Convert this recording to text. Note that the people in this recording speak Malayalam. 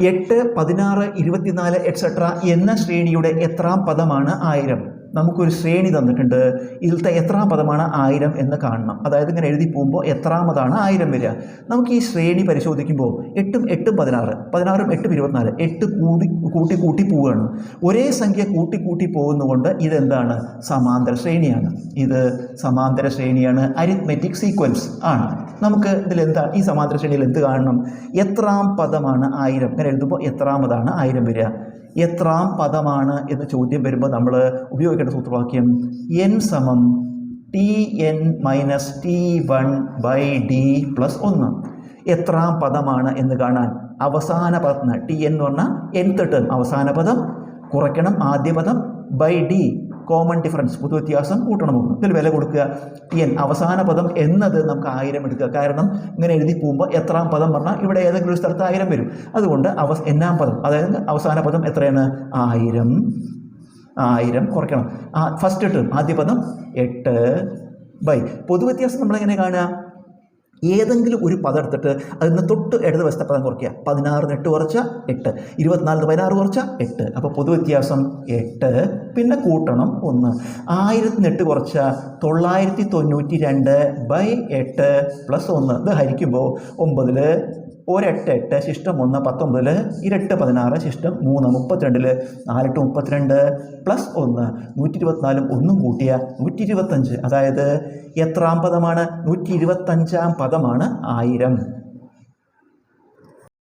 എട്ട് പതിനാറ് ഇരുപത്തിനാല് എക്സെട്ര എന്ന ശ്രേണിയുടെ എത്രാം പദമാണ് ആയിരം. നമുക്കൊരു ശ്രേണി തന്നിട്ടുണ്ട്. ഇതിലത്തെ എത്രാം പദമാണ് ആയിരം എന്ന് കാണണം. അതായത് ഇങ്ങനെ എഴുതി പോകുമ്പോൾ എത്രാമതാണ് ആയിരം വരിക. നമുക്ക് ഈ ശ്രേണി പരിശോധിക്കുമ്പോൾ എട്ടും എട്ടും പതിനാറ് പതിനാറും എട്ടും ഇരുപത്തിനാല് എട്ട് കൂടി കൂട്ടി കൂട്ടി പോവുകയാണ്. ഒരേ സംഖ്യ കൂട്ടി കൂട്ടി പോകുന്നതുകൊണ്ട് ഇതെന്താണ്? സമാന്തര ശ്രേണിയാണ്. ഇത് സമാന്തര ശ്രേണിയാണ്. അരിത്മെറ്റിക് സീക്വൻസ് ആണ്. നമുക്ക് ഇതിൽ എന്താ ഈ സമാന്തര ശ്രേണിയിൽ എന്ത് കാണണം? എത്രാം പദമാണ് ആയിരം. ഇങ്ങനെ എഴുതുമ്പോൾ എത്രാമതാണ് ആയിരം വരിക. എത്രാം പദമാണ് എന്ന് ചോദ്യം വരുമ്പോൾ നമ്മൾ ഉപയോഗിക്കേണ്ട സൂത്രവാക്യം എൻ സമം t n minus t one by d plus ഒന്ന്. എത്രാം പദമാണ് എന്ന് കാണാൻ അവസാന പദത്തിന് ടി എന്ന് പറഞ്ഞാൽ എൻ ടേം അവസാന പദം കുറയ്ക്കണം ആദ്യ പദം ബൈ ഡി കോമൺ ഡിഫറൻസ് പൊതുവ്യത്യാസം കൂട്ടണമെന്ന് ഇതിൽ വില കൊടുക്കുക. എൻ അവസാന പദം എന്നത് നമുക്ക് ആയിരം എടുക്കുക. കാരണം ഇങ്ങനെ എഴുതി പോകുമ്പോൾ എത്രാം പദം പറഞ്ഞാൽ ഇവിടെ ഏതെങ്കിലും ഒരു സ്ഥലത്ത് ആയിരം വരും. അതുകൊണ്ട് അവ എന്നാം പദം അതായത് അവസാന പദം എത്രയാണ്? ആയിരം. ആയിരം കുറയ്ക്കണം. ഫസ്റ്റ് ടേം ആദ്യ പദം എട്ട് ബൈ. പൊതുവ്യത്യാസം നമ്മളെങ്ങനെ കാണുക? ഏതെങ്കിലും ഒരു പദം എടുത്തിട്ട് അതിൽ നിന്ന് തൊട്ട് ഇടത് വശത്തെ പദം കുറയ്ക്കുക. പതിനാറിന് എട്ട് കുറച്ച എട്ട്. ഇരുപത്തിനാലിന് പതിനാറ് കുറച്ച എട്ട്. അപ്പോൾ പൊതുവ്യത്യാസം എട്ട് പിന്നെ കൂട്ടണം ഒന്ന്. ആയിരത്തിന് എട്ട് കുറച്ച തൊള്ളായിരത്തി തൊണ്ണൂറ്റി രണ്ട് ബൈ എട്ട് പ്ലസ് ഒന്ന്. ഇത് ഹരിക്കുമ്പോൾ ഒമ്പതിൽ ഒരെട്ട് എട്ട് ശിഷ്ടം ഒന്ന് പത്തൊമ്പതിൽ ഇരട്ട് പതിനാറ് ശിഷ്ടം മൂന്ന് മുപ്പത്തിരണ്ടിൽ നാലെട്ട് മുപ്പത്തിരണ്ട് പ്ലസ് ഒന്ന് നൂറ്റി ഇരുപത്തിനാലും ഒന്നും കൂട്ടിയ നൂറ്റി ഇരുപത്തഞ്ച് അതായത് എത്രാം പദമാണ്? നൂറ്റി ഇരുപത്തഞ്ചാം പദമാണ് ആയിരം.